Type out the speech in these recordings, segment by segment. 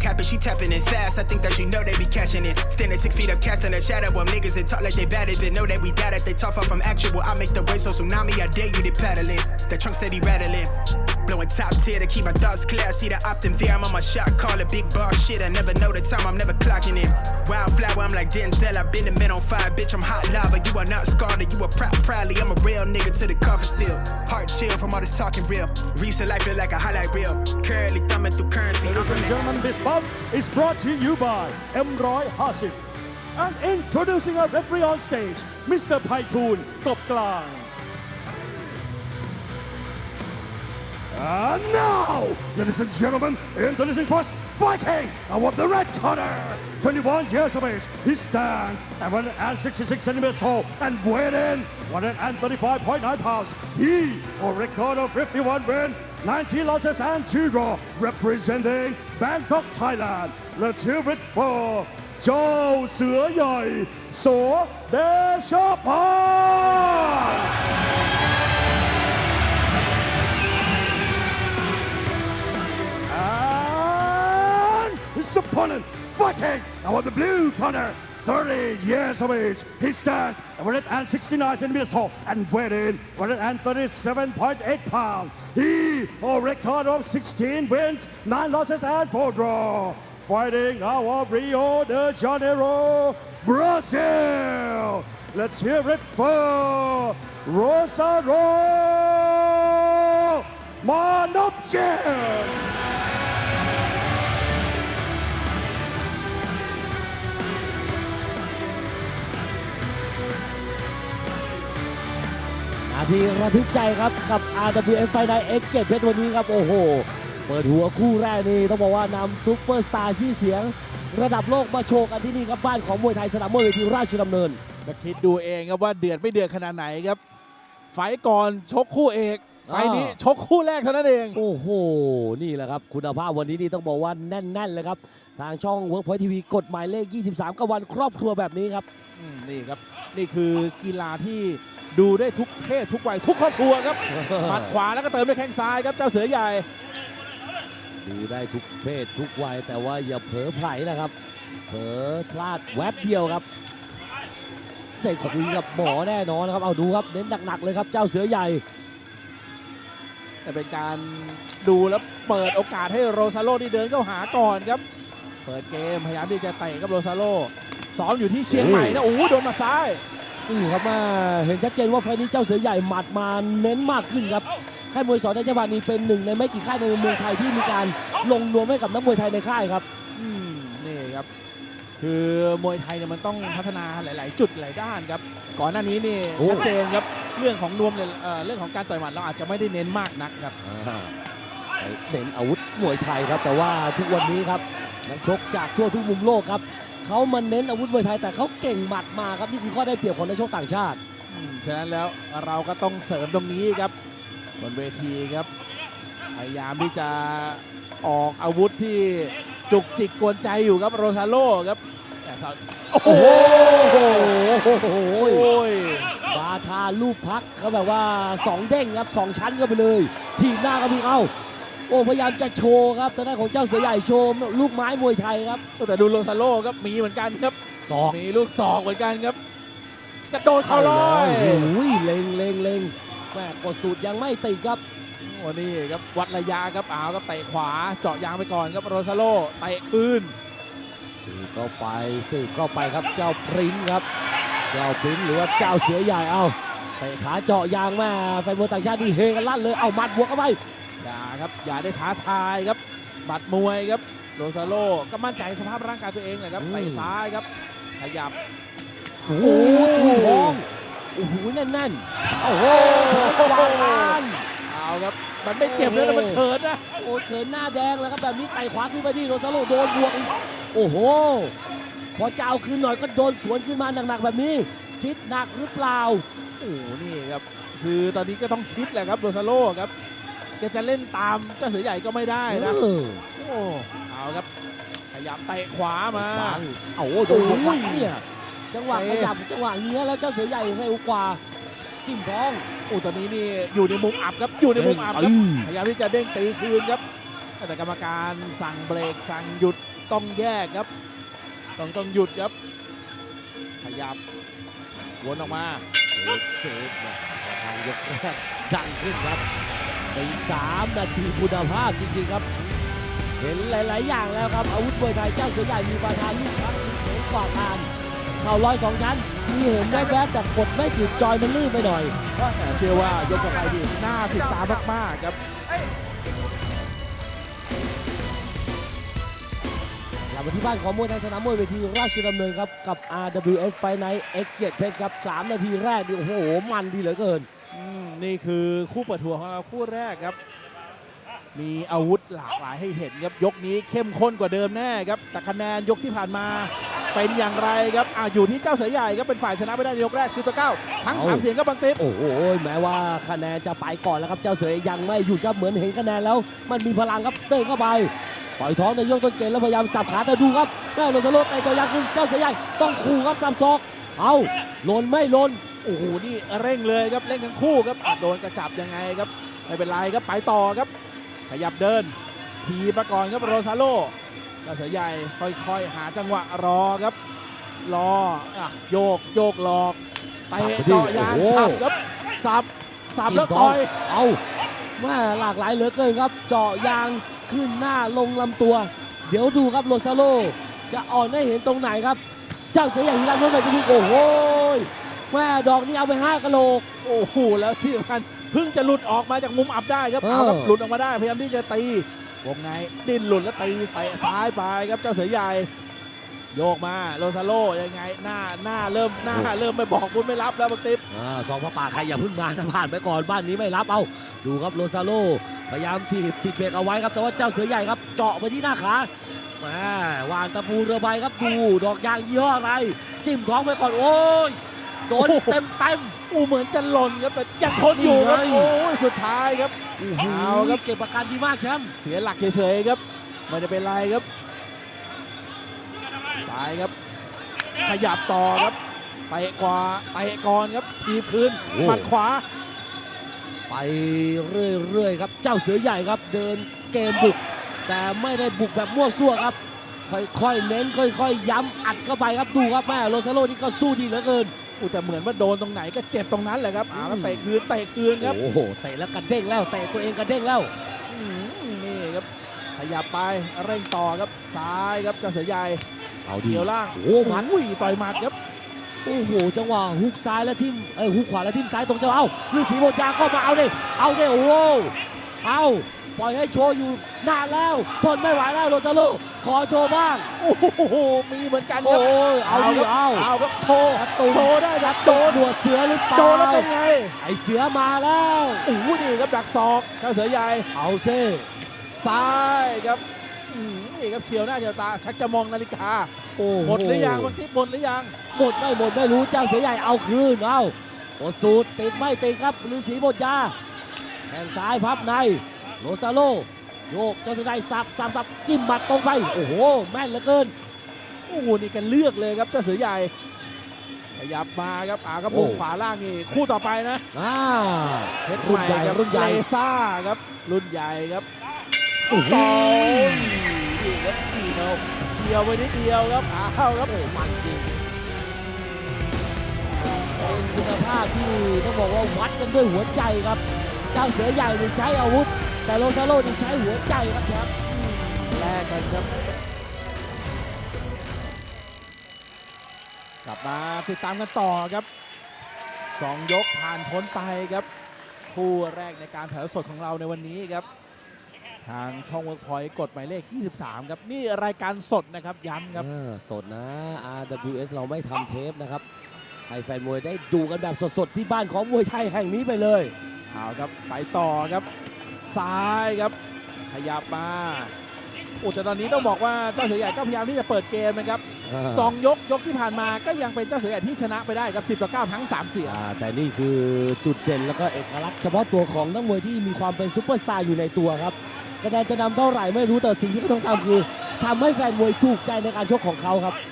make her clap it, don't cap it. She tapping it fast. I think that you know they be catching it. Standing six feet up, casting a shadow. While niggas that talk like they bad, they know that we got it. They talk far from actual. I make the wave so tsunami. I dare you to paddle in. The trunk steady rattling. Blowing top tier to keep my thoughts clear. I see the optim there. I'm on my shot, call it big bar shit. I never know the time, I'm never clocking in. Wildflower, I'm like Denzel. I've been the men on fire, bitch. I'm hot lava. You are not scarlet, you are proud, proudly. I'm a real nigga to the cover still. Heart chill from all this talking real. Recent life feel like a highlight reel. Curly thumbing through currency. This bout is brought to you by M. Hasib. And introducing our referee on stage, Mr. Paitoon Kopklang. And now, ladies and gentlemen, introducing first, fighting out the red corner. 21 years of age, he stands at 166 centimeters tall and weighed in 135.9 pounds. He, a record of 51 wins, 19 losses and 2 draw, representing Bangkok, Thailand. Let's hear it for เจ้าเสือใหญ่ โสเดชพร And his opponent fighting out of the blue corner. 30 years of age. He stands at 169 centimeters tall and weighed in 137.8 pounds. He a record of 16 wins, 9 losses, and 4 draw. Fighting of Rio de Janeiro, Brazil. Let's hear it for Rosario Manopchin. ทีระทึกใจครับกับ RWF ไฟในเอ็กเกตเพชรวันนี้ครับโอ้โห เปิดหัวคู่แรกนี่ต้องบอกว่านำซุปเปอร์สตาร์ชื่อเสียง ระดับโลกมาโชว์กันที่นี่ครับบ้านของมวยไทยสนามมวยเวทีราชดำเนินก็คิดดูเองครับว่าเดือดไม่เดือดขนาดไหนครับ ไฟต์ก่อนชกคู่เอก ไฟต์นี้อ่าชกคู่แรกเท่านั้นเอง โอ้โห นี่แหละครับคุณภาพวันนี้นี่ต้องบอกว่าแน่นๆเลยครับ ทางช่อง Workpoint TV กฎหมายเลข 23กับวันครอบครัวแบบนี้ครับอืมนี่ครับ นี่คือกีฬาที่ ดูได้ทุกเพศทุกวัยทุกครอบครัวครับหมัดขวาแล้วก็เติมด้วยแข้งซ้ายครับเจ้าเสือใหญ่ ดูได้ทุกเพศทุกวัยแต่ว่าอย่าเผลอไผลนะครับ เผลอพลาดแวบเดียวครับได้คุยกับหมอแน่นอนนะครับเอาดูครับเน้นหนักๆเลยครับเจ้าเสือใหญ่แต่เป็นการดูแล้วเปิดโอกาสให้โรซาโลที่เดินเข้าหาก่อนครับ เปิดเกมพยายามที่จะเตะกับโรซาโลซ้อมอยู่ที่เชียงใหม่นะโอ้โหโดนหมาซ้าย นี่ครับว่าเห็นชัดเจนว่าไฟล์นี้เจ้าเสือใหญ่หมัดมาเน้นมากขึ้นครับค่ายมวยสอนราชบัณฑิตเป็นหนึ่งในไม่กี่ค่ายในเมืองไทยที่มีการลงนวมให้กับนักมวยไทยในค่ายครับอืมนี่ครับ คือมวยไทยเนี่ยมันต้องพัฒนาหลาย ๆ จุดหลายด้านครับก่อนหน้านี้นี่โอ้ชัดเจนครับเรื่องของนวมเนี่ยเอ่อเรื่องของการต่อยหมัดเราอาจจะไม่ได้เน้นมากนักครับไปเน้นอาวุธมวยไทยครับ แต่ว่าทุกวันนี้ครับนักชกจากทั่วทุกมุมโลกครับ เขามาเน้นอาวุธมวยไทยแต่เขาเก่งหมัดมาครับนี่คือข้อได้เปรียบของนักชกต่างชาติ อืมฉะนั้นแล้วเราก็ต้องเสริมตรงนี้ครับบนเวทีครับ พยายามที่จะออกอาวุธที่จุกจิกกวนใจอยู่ครับโรซาโลครับแต่สาวโอ้โหโอ้โหโอ้ยบาทาลูกพักเขาแบบว่าสองเด้งครับสองชั้นก็ไปเลย ทีมหน้าก็มีเอ้า โอ้พยายามจะโชว์ครับแต่ด้านของเจ้าเสือใหญ่โชว์ลูกไม้มวยไทยครับแต่ดูโรซาโลครับมีเหมือนกันครับศอกมีลูกศอกเหมือนกันครับกระโดดเข่าลอยโอ้ยเล็งเล็งเล็งแม่กดสูตรยังไม่ติดครับโอ้นี่ครับวัดระยะครับอ้าวครับเตะขวาเจาะยางไปก่อนครับโรซาโลเตะคืนสืบเข้าไปสืบเข้าไปครับเจ้าพริ้นครับ เจ้าพริ้นหรือว่าเจ้าเสือใหญ่เอาเตะขาเจาะยางแม่แฟนมวยต่างชาตินี่เฮกันลั่นเลยเอาหมัดบวกเข้าไป อย่าครับอย่าได้ท้าทายครับบัดมวยครับโรซาโลก็มั่นใจสภาพร่างกายตัวเองแหละครับอืมเตะซ้ายครับ ขยับโอ้โหตุยทองโอ้โหแน่นๆโอ้โหวางลานเอาครับ มันไม่เจ็บเลยนะมันเขินนะโอ้เขินหน้าแดงแล้วครับแบบนี้ไต่ขวาขึ้นไปที่โรซาโลโดนบวกอีกโอ้โห พอจะเอาคืนหน่อยก็โดนสวนขึ้นมาหนักๆแบบนี้ คิดหนักหรือเปล่า โอ้โหนี่ครับ คือตอนนี้ก็ต้องคิดแหละครับโรซาโลครับ แกจะเล่นตามเจ้าเสือใหญ่ก็ไม่ได้นะเออโอ้เอาครับขยับเตะขวามาวางเอาโอ้โดนบวกโอ้ยเนี่ยจังหวะเซขยับจังหวะเงี้ยแล้วเจ้าเสือใหญ่เร็วกว่าจิ้มท้องโอ้ตอนนี้นี่อยู่ในมุมอับครับอยู่ในมุมอับครับเอ้ยพยายามที่จะเด้งตีคืนครับแต่กรรมการสั่งเบรกสั่งหยุดต้องแยกครับ ต้องต้องหยุดครับ ขยับวนออกมาเซฟเซฟเนี่ยทางยกแรกดังขึ้นครับ เป็นสามนาทีคุณภาพจริงๆครับ เห็นหลาย ๆ อย่างแล้วครับ อาวุธมวยไทยเจ้าเสือใหญ่มีประธานลูกพักมีเข็มกว่าทานเข่าลอยสองชั้น มีเห็นแวบๆแต่กดไม่ถึงจอยมันลื่นไปหน่อยแต่เชื่อว่ายกต่อไปดีน่าติดตามมากๆครับกลับมาที่บ้านของมวยไทยสนามมวยเวทีราชดำเนินครับ กับ RWS ไฟไนท์เอ็กเกียรติเพชรครับ 3 นาทีแรกนี่โอ้โห มันดีเหลือเกินอืม นี่คือคู่เปิดหัวของเราคู่แรกครับ มีอาวุธหลากหลายให้เห็นครับยกนี้เข้มข้นกว่าเดิมแน่ครับแต่คะแนนยกที่ผ่านมาเป็นอย่างไรครับอะอยู่ที่เจ้าเสือใหญ่ครับเป็นฝ่ายชนะไปได้ในยกแรกซิโตเก้าทั้งสามเอาเสียงก็บังติ๊บโอ้โหแม้ว่าคะแนนจะไปก่อนแล้วครับเจ้าเสือยังไม่หยุดครับเหมือนเห็นคะแนนแล้ว มันมีพลังครับเติมเข้าไปปล่อยท้องในยกต้นเกมแล้วพยายามสับขาแต่ดูครับแม่โรซาโลแต่ตัวยางขึ้นเจ้าเสือใหญ่ต้องขู่ครับสับศอก เอาหล่นไม่หล่น โอ้โหนี่เร่งเลยครับเร่งทั้งคู่ครับอะโดนกระจับยังไงครับไม่เป็นไรครับไปต่อครับ ขยับเดิน ทีประก่อนครับโรซาโลเจ้าเสือใหญ่ค่อยๆ หาจังหวะรอครับ รออะโยกโยกหลอกเตะเจาะยางโอ้โหสับครับสับสับแล้วต่อยเอาแม่หลากหลายเหลือเกินครับเจาะยางขึ้นหน้าลงลำตัว เดี๋ยวดูครับโรซาโลจะอ่อนให้เห็นตรงไหนครับ เจ้าเสือใหญ่ฮิรันโนแบบนี้โอ้โห แม่ดอกนี้เอาไปห้ากะโหลก โอ้โหแล้วที่สำคัญเพิ่งจะหลุดออกมาจากมุมอับได้ครับเออ เอาครับหลุดออกมาได้พยายามที่จะตีวงในดิ้นหลุดแล้วตีเตะซ้ายไปครับเจ้าเสือใหญ่ โยกมาโรซาโลยังไงหน้าหน้าเริ่มหน้าเริ่มไม่บอกบุญไม่รับแล้วบักติ๊บ อ่าสองพระป่าใครอย่าเพึ่งมาถ้าผ่านไปก่อนบ้านนี้ไม่รับเอาดูครับโรซาโลพยายามถีบติดเบรกเอาไว้ครับแต่ว่าเจ้าเสือใหญ่ครับเจาะไปที่หน้าขาแหมวางตะปูเรือใบครับดูดอกยางยี่ห้ออะไรจิ้มท้องไปก่อนโอ้ย โดนเต็มเต็มอู้เหมือนจะหล่นครับแต่ยังทนอยู่ครับนี่ไงโอ้ยสุดท้ายครับโอ้โหเอาครับเก็บประกันดีมากแชมป์เสียหลักเฉยๆครับไม่ได้เป็นไรครับไปครับ ขยับต่อครับเตะขวาเตะก่อนครับทีบคืนหมัดขวา ไปเรื่อยๆครับเจ้าเสือใหญ่ครับเดินเกมบุก แต่ไม่ได้บุกแบบมั่วซั่วครับค่อยๆเน้นค่อยๆ ย้ำอัดเข้าไปครับดูครับแม่โรซาโลนี่ก็สู้ดีเหลือเกิน อู้แต่เหมือนว่าโดนตรงไหนก็เจ็บตรงนั้นแหละครับอ่าแล้วเตะคืนเตะคืนครับโอ้โหเตะแล้วกระเด้งแล้วเตะตัวเองกระเด้งแล้วอืมนี่ครับขยับไปเร่งต่อครับซ้ายครับเจ้าเสือใหญ่เอาดีเดี่ยวล่างโอ้โหหมัดอุ้ยต่อยหมัดครับโอ้โหจังหวะฮุกซ้ายแล้วทิ่มเอ้ยฮุกขวาแล้วทิ่มซ้ายตรงจังหวะเอ้าฤาษีโบดยาก็มาเอาดิเอาดิโอ้โหเอา ปล่อยให้โชว์อยู่นานแล้ว ทนไม่ไหวแล้วโรตาโลขอโชว์บ้าง โอ้โห มีเหมือนกันคโอ้รับยเอาดิครับเอาเอาครับโชว์กระตุกโชว์ได้ครับโดโดนนหนวดเสือหรือเปล่าโดนแล้วเป็นไง ไอเสือมาแล้วโอ้โหนี่ครับดักศอกเจ้าเสือใหญ่เอาเซ่ซ้ายครับอืมนี่ครับเฉียวหน้าเฉียวตา ชักจะมองนาฬิกาโอ้โหมดหรือยังบางทีหมดหรือยังหมดไม่หมดไม่รู้เจ้าเสือใหญ่เอาคืนเอาโอสูตรติดไม่ติดครับฤาษีโบดยาแข้งซ้ายพับใน โรซาโลโยกเจ้าเสือใหญ่สับสับสับจิ้มหมัดตรงไป โอ้โห แม่นเหลือเกิน โอ้โห นี่กันเลือกเลยครับเจ้าเสือใหญ่ ขยับมาครับอาครับมุมโอ้ขวาล่างนี่ คู่ต่อไปนะอ่าเพชรรุ่นใหญ่ม่ครับรุ่นใหญ่เลซ่าครับ รุ่นใหญ่ครับโอ้โหสองนี่ครับเฉียวเฉียวไปนิดเดียวครับอ้าวครับโอ้มันจริงเป็นคุณภาพที่ต้องบอกว่าวัดกันด้วยหัวใจครับ เจ้าเสือใหญ่นี่ใช้อาวุธ แต่โรซาโลนี่ใช้หัวใจครับแชมป์แลกกันครับ กลับมาติดตามกันต่อครับสองยกผ่านพ้นไปครับ คู่แรกในการถ่ายทอดสดของเราในวันนี้ครับ ทางช่องเวิร์กพอยต์กดหมายเลข 23 ครับ นี่รายการสดนะครับย้ำครับ เออสดนะ RWS เราไม่ทำเทปนะครับ ให้แฟนมวยได้ดูกันแบบสดๆ ที่บ้านของมวยไทยแห่งนี้ไปเลย เอาครับไปต่อครับ ซ้ายครับ ขยับมาโอ้แต่ตอนนี้ต้องบอกว่าเจ้าเสือใหญ่ก็พยายามที่จะเปิดเกมนะครับสองยกยกที่ผ่านมาก็ยังเป็นเจ้าเสือใหญ่ที่ชนะไปได้ครับ 10ต่อ9ทั้ง 3 เสียงอ่าแต่นี่คือจุดเด่นแล้วก็เอกลักษณ์เฉพาะตัวของนักมวยที่มีความเป็นซุปเปอร์สตาร์อยู่ในตัวครับคะแนนจะนำเท่าไหร่ไม่รู้แต่สิ่งที่เขาต้องทำคือทำให้แฟนมวยถูกใจในการชกของเขาครับออืม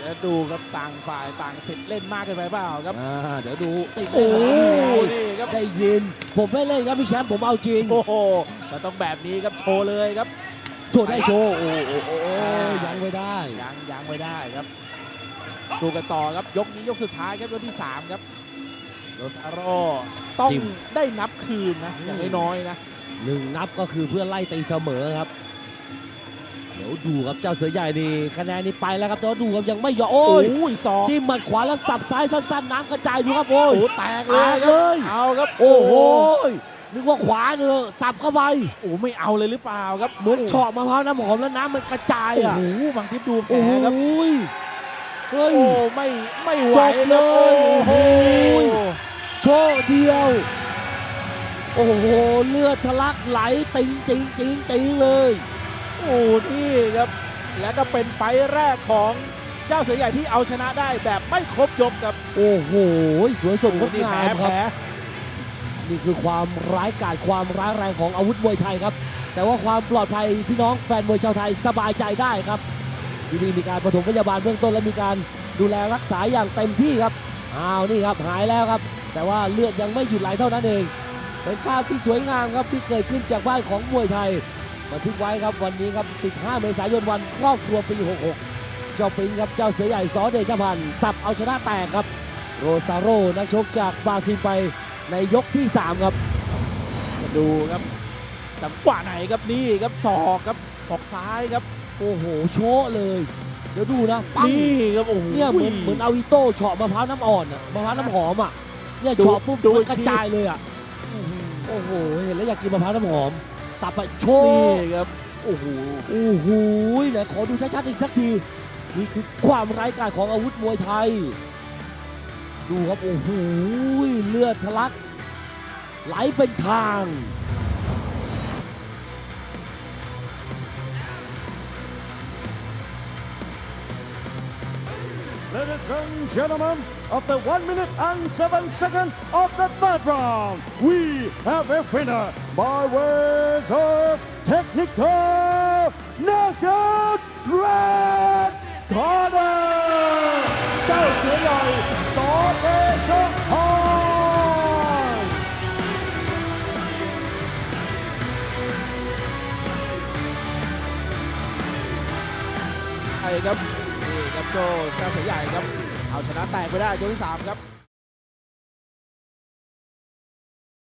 แล้วดูครับต่างฝ่ายต่างติดเล่นมากเกินไปเปล่าครับอ่าเดี๋ยวดูติดโอ้เล่นโหแล้วนี่ไงนี่ครับได้ยิน ผมไม่เล่นครับพี่แชมป์ผมเอาจริง โอ้โหมันต้องแบบนี้ครับโชว์เลยครับโชว์ได้โชว์โอ้โหโอ้โหยังไม่ได้ยังยังไม่ได้ครับสู้กันต่อครับยกนี้ยกสุดท้ายครับยกที่3ครับโรซาโรต้องจิ้มได้นับคืนนะอย่างน้อยๆนะหนึ่งนับก็คือเพื่อไล่ตีเสมอครับเดี๋ยวดูครับเจ้าเสือใหญ่นี่คะแนนนี้ไปแล้วครับแต่ว่าดูครับยังไม่ยอมโอ้โอ้ยยสองจิ้มหมัดขวาแล้วสับซ้ายสั้นๆน้ำกระจายดูครับโอ้โอ้ยโหแตกเลยแตกคเลรับย เอาครับโอ้โหนึกว่าขวาเนอะสับเข้าไปโอ้โหไม่เอาเลยหรือเปล่าครับเหมือนเฉาะมะพร้าวน้ำหอมแล้วน้ำมันกระจายโอ้อะโหบางทิพย์ดูแผลโอ้โหครับเฮ้ย โอ้ไม่ไม่ไหวจบเลยโอ้โห โชคเดียว โอ้โห เลือดทะลักไหลติงติงติงติงเลย โอ้นี่ครับ แล้วก็เป็นไฟล์แรกของเจ้าเสือใหญ่ที่เอาชนะได้แบบไม่ครบยกครับโอ้โห สวยสดงดนี่งาแผลมแผคลรับ นี่คือความร้ายกาจความร้ายแรงของอาวุธมวยไทยครับ แต่ว่าความปลอดภัยพี่น้องแฟนมวยชาวไทยสบายใจได้ครับ ที่นี่มีการปฐมพยาบาลเบื้องต้นและมีการดูแลรักษาอย่างเต็มที่ครับอ้าวนี่ครับหายแล้วครับ แต่ว่าเลือดยังไม่หยุดไหลเท่านั้นเอง เป็นภาพที่สวยงามครับที่เกิดขึ้นจากบ้านของมวยไทย บันทึกไว้ครับวันนี้ครับ 15 เมษายนวันครอบครัวปี 66 เจ้าปิงครับเจ้าเสือใหญ่สอเดชพันธ์สับเอาชนะแตกครับ โรซาโรนักชกจากบราซิลไปในยกที่ 3 ครับมาดูครับจังหวะไหนครับนี่ครับศอกครับศอกซ้ายครับ โอ้โหโชะเลย เดี๋ยวดูนะปั้งนี่ครับโอ้โหเนี่ยเหมือนเหมือนเอาอิโต้เฉาะมะพร้าวน้ำอ่อนอะมะพร้าวน้ำหอมอะเนี่ยดูเฉาะปุ๊บดูมันอีกกระทีจายเลยอะโอ้โหเห็นแล้วอยากกินมะพร้าวน้ำหอม สับไปโชนี่ว์ครับโอ้โหโอ้โหไหนขอดูชัดๆอีกสักที นี่คือความไร้ายกาจของอาวุธมวยไทย ดูครับโอ้โหเลือดทะลัก ไหลเป็นทาง Ladies and gentlemen, of the 1 minute and 7 seconds of the third round, we have a winner by ways of technical knockout red corner เจ้าเสือใหญ่สอเดชะพรใช่ครับนี่ครับโจเจ้าเสือใหญ่ครับ เอาชนะแตกไปได้ยกที่สามครับ